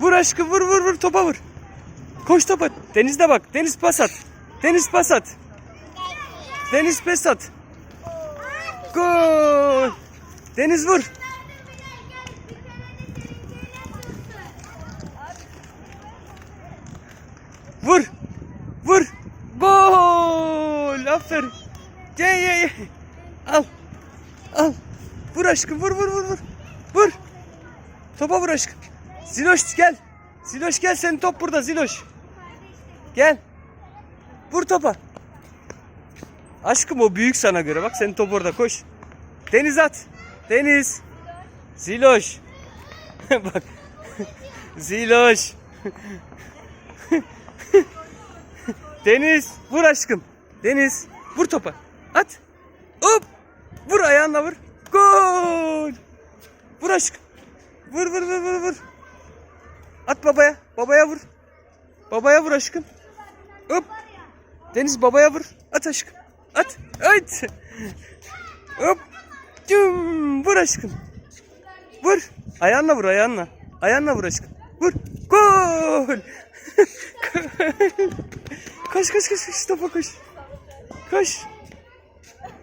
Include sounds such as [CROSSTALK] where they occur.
Vur aşkım vur vur vur topa vur. Koş topa. Denizde bak. Deniz pas at. Deniz pas at. Deniz pas at. Gol. Deniz vur. Vur. Vur. Gol. Aferin. Gel gel gel. Al. Al. Vur aşkım vur vur vur vur. Vur. Topa vur aşkım. Ziloş gel. Ziloş gel senin top burada Ziloş. Gel. Vur topa. Aşkım o büyük sana göre. Bak senin top orada koş. Deniz at. Deniz. Ziloş. [LAUGHS] Bak. [LAUGHS] Ziloş. [LAUGHS] Deniz. Vur aşkım. Deniz. Vur topa. At. Hop. Vur ayağınla vur. Gol. Vur aşkım. Vur vur vur vur vur. At babaya. Babaya vur. Babaya vur aşkım. Hop. Deniz babaya vur. At aşkım. At. At. Hop. Cum. Vur aşkım. Vur. Ayağınla vur ayağınla. Ayağınla vur aşkım. Vur. Gol. [LAUGHS] koş koş koş topa koş. Koş.